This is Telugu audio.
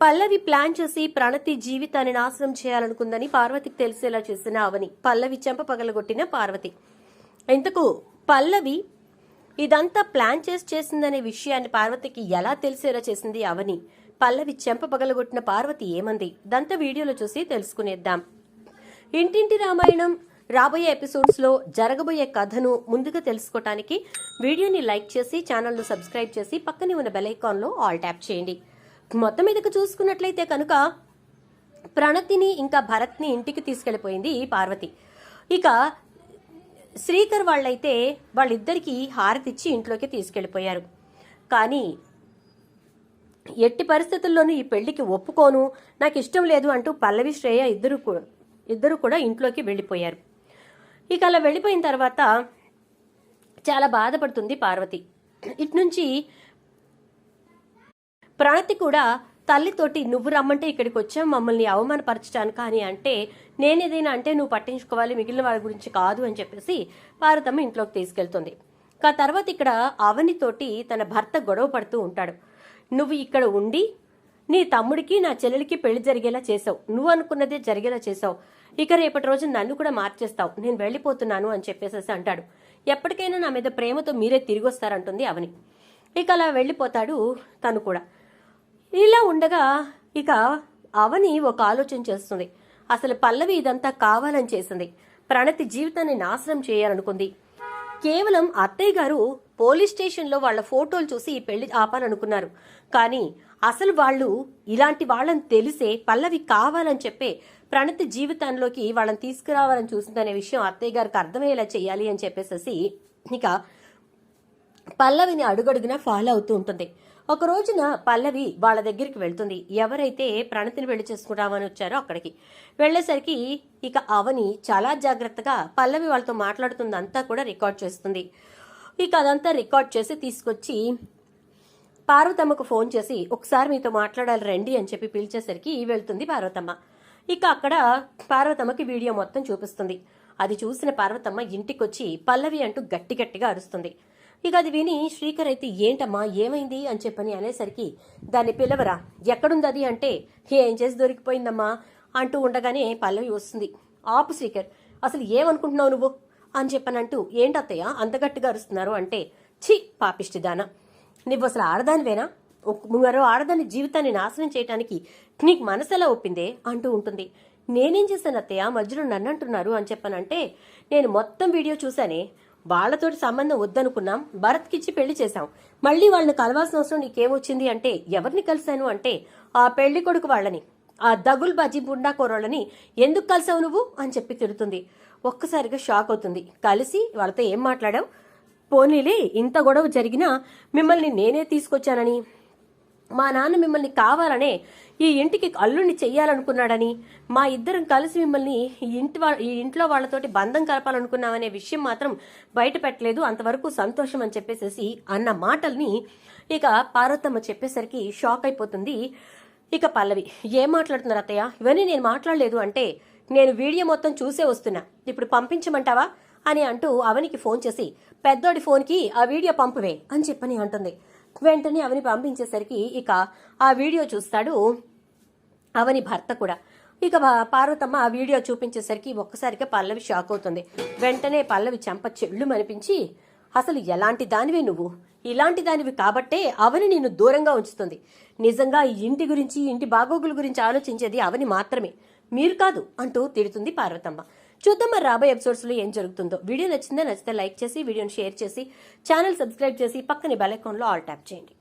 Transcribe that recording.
పల్లవి ప్లాన్ చేసి ప్రణతి జీవితాన్ని నాశనం చేయాలనుకుందని పార్వతికి తెలిసేలా చేసిన అవని. పల్లవి చెంప పగలగొట్టిన పార్వతి. ఇంతకు పల్లవి ఇదంతా ప్లాన్ చేసి చేసిందనే విషయాన్ని పార్వతికి ఎలా తెలిసేలా చేసింది అవని? పల్లవి చెంప పగలగొట్టిన పార్వతి ఏమంది? దంత వీడియోలో చూసి తెలుసుకునేద్దాం. ఇంటింటి రామాయణం రాబోయే ఎపిసోడ్స్లో జరగబోయే కథను ముందుగా తెలుసుకోవటానికి వీడియోని లైక్ చేసి ఛానల్ను సబ్స్క్రైబ్ చేసి పక్కనే ఉన్న బెల్ ఐకాన్లో ఆల్ ట్యాప్ చేయండి. మొత్తం మీదకి చూసుకున్నట్లయితే కనుక ప్రణతిని ఇంకా భరత్ని ఇంటికి తీసుకెళ్ళిపోయింది పార్వతి. ఇక శ్రీకర్ వాళ్ళైతే వాళ్ళిద్దరికీ హారతిచ్చి ఇంట్లోకి తీసుకెళ్ళిపోయారు. కానీ ఎట్టి పరిస్థితుల్లోనూ ఈ పెళ్ళికి ఒప్పుకోను నాకు ఇష్టం లేదు అంటూ పల్లవి శ్రేయ ఇద్దరు ఇద్దరు కూడా ఇంట్లోకి వెళ్ళిపోయారు. ఇక అలా వెళ్ళిపోయిన తర్వాత చాలా బాధపడుతుంది పార్వతి. ఇటు నుంచి ప్రణతి కూడా తల్లితోటి నువ్వు రమ్మంటే ఇక్కడికి వచ్చావు మమ్మల్ని అవమానపరచడానికి కానీ అంటే నేనేదైనా అంటే నువ్వు పట్టించుకోవాలి మిగిలిన వాళ్ళ గురించి కాదు అని చెప్పేసి పార్వతమ్మ ఇంట్లోకి తీసుకెళ్తుంది. కా తర్వాత ఇక్కడ అవనితోటి తన భర్త గొడవ పడుతూ ఉంటాడు. నువ్వు ఇక్కడ ఉండి నీ తమ్ముడికి నా చెల్లెలికి పెళ్ళి జరిగేలా చేసావు. నువ్వు అనుకున్నదే జరిగేలా చేసావు. ఇక రేపటి రోజు నన్ను కూడా మార్చేస్తావు. నేను వెళ్ళిపోతున్నాను అని చెప్పేసేసి అంటాడు. ఎప్పటికైనా నా మీద ప్రేమతో మీరే తిరిగి వస్తారంటుంది అవని. ఇక అలా వెళ్ళిపోతాడు తను కూడా. ఇలా ఉండగా ఇక అవని ఒక ఆలోచన చేస్తుంది. అసలు పల్లవి ఇదంతా కావాలని చేసింది. ప్రణతి జీవితాన్ని నాశనం చేయాలనుకుంది. కేవలం అత్తయ్య గారు పోలీస్ స్టేషన్లో వాళ్ళ ఫోటోలు చూసి ఈ పెళ్ళి ఆపాలనుకున్నారు. కానీ అసలు వాళ్ళు ఇలాంటి వాళ్ళని తెలిసే పల్లవి కావాలని చెప్పే ప్రణతి జీవితంలోకి వాళ్ళని తీసుకురావాలని చూసిందనే విషయం అత్తయ్య గారికి అర్థమయ్యేలా చేయాలి అని చెప్పేసి ఇక పల్లవిని అడుగడుగునా ఫాలో అవుతూ ఉంటుంది. ఒక రోజున పల్లవి వాళ్ళ దగ్గరికి వెళ్తుంది. ఎవరైతే ప్రణతిని పెళ్ళి చేసుకుంటామని వచ్చారో అక్కడికి. వెళ్ళేసరికి ఇక అవని చాలా జాగ్రత్తగా పల్లవి వాళ్ళతో మాట్లాడుతుంది అంతా కూడా రికార్డ్ చేస్తుంది. ఇక అదంతా రికార్డ్ చేసి తీసుకొచ్చి పార్వతమ్మకు ఫోన్ చేసి ఒకసారి మీతో మాట్లాడాలి రండి అని చెప్పి పిలిచేసరికి వెళ్తుంది పార్వతమ్మ. ఇక అక్కడ పార్వతమ్మకి వీడియో మొత్తం చూపిస్తుంది. అది చూసిన పార్వతమ్మ ఇంటికొచ్చి పల్లవి అంటూ గట్టి గట్టిగా అరుస్తుంది. ఇక అది విని శ్రీకర్ అయితే ఏంటమ్మా ఏమైంది? అని చెప్పని అనేసరికి దాన్ని పిలవరా? ఎక్కడుందది అంటే ఏం చేసి దొరికిపోయిందమ్మా? అంటూ ఉండగానే పల్లవి వస్తుంది. ఆపు శ్రీకర్ అసలు ఏమనుకుంటున్నావు నువ్వు? అని చెప్పనంటూ ఏంటత్తయ్య అంత గట్టిగా అరుస్తున్నారు? అంటే ఛీ పాపిష్టిదానా నువ్వు అసలు ఆడదానివేనా? మరో ఆడదాని జీవితాన్ని నాశనం చేయటానికి నీకు మనసు ఎలా ఒప్పిందే? అంటూ ఉంటుంది. నేనేం చేశాను అత్తయ్య? మధ్యలో నన్ను అంటున్నారు అని చెప్పనంటే నేను మొత్తం వీడియో చూశానే వాళ్ళతోటి సంబంధం వద్దనుకున్నాం భరత్కిచ్చి పెళ్ళి చేశాం. మళ్ళీ వాళ్ళని కలవాల్సిన అవసరం నీకేమొచ్చింది అంటే ఎవరిని కలిశాను అంటే ఆ పెళ్ళి కొడుకు వాళ్ళని ఆ దగుల్ బజీ బుండా కోరోళ్ళని ఎందుకు కలిసావు నువ్వు అని చెప్పి తిడుతుంది. ఒక్కసారిగా షాక్ అవుతుంది. కలిసి వాళ్ళతో ఏం మాట్లాడావు? పోనీలే ఇంత గొడవ జరిగినా మిమ్మల్ని నేనే తీసుకొచ్చానని. మా నాన్న మిమ్మల్ని కావాలనే ఈ ఇంటికి అల్లుడిని చెయ్యాలనుకున్నాడని మా ఇద్దరం కలిసి మిమ్మల్ని ఈ ఇంటి ఈ ఇంట్లో వాళ్ళతోటి బంధం కలపాలనుకున్నామనే విషయం మాత్రం బయట పెట్టలేదు అంతవరకు సంతోషం అని చెప్పేసేసి అన్న మాటల్ని ఇక పార్వతమ్మ చెప్పేసరికి షాక్ అయిపోతుంది. ఇక పల్లవి ఏం మాట్లాడుతున్నారు అత్తయ్య? ఇవన్నీ నేను మాట్లాడలేదు అంటే నేను వీడియో మొత్తం చూసే వస్తున్నా. ఇప్పుడు పంపించమంటావా? అని అంటూ అవనికి ఫోన్ చేసి పెద్దోడి ఫోన్కి ఆ వీడియో పంపువే అని చెప్పని అంటుంది. వెంటనే అవని పంపించేసరికి ఇక ఆ వీడియో చూస్తాడు అవని భర్త కూడా. ఇక పార్వతమ్మ ఆ వీడియో చూపించేసరికి ఒక్కసారిగా పల్లవి షాక్ అవుతుంది. వెంటనే పల్లవి చెంప చెళ్ళు అనిపించి అసలు ఎలాంటి దానివి నువ్వు? ఇలాంటి దానివి కాబట్టే అవని నిన్ను దూరంగా ఉంచుతుంది. నిజంగా ఈ ఇంటి గురించి ఇంటి బాగోగుల గురించి ఆలోచించేది అవని మాత్రమే. మీరు కాదు అంటూ తిడుతుంది పార్వతమ్మ. చూద్దాం మరి రాబోయే ఎపిసోడ్స్లో ఏం జరుగుతుందో. వీడియో నచ్చిందా నచ్చితే లైక్ చేసి వీడియోని షేర్ చేసి ఛానల్ సబ్స్క్రైబ్ చేసి పక్కన బెల్లో ఆల్ ట్యాప్ చేయండి.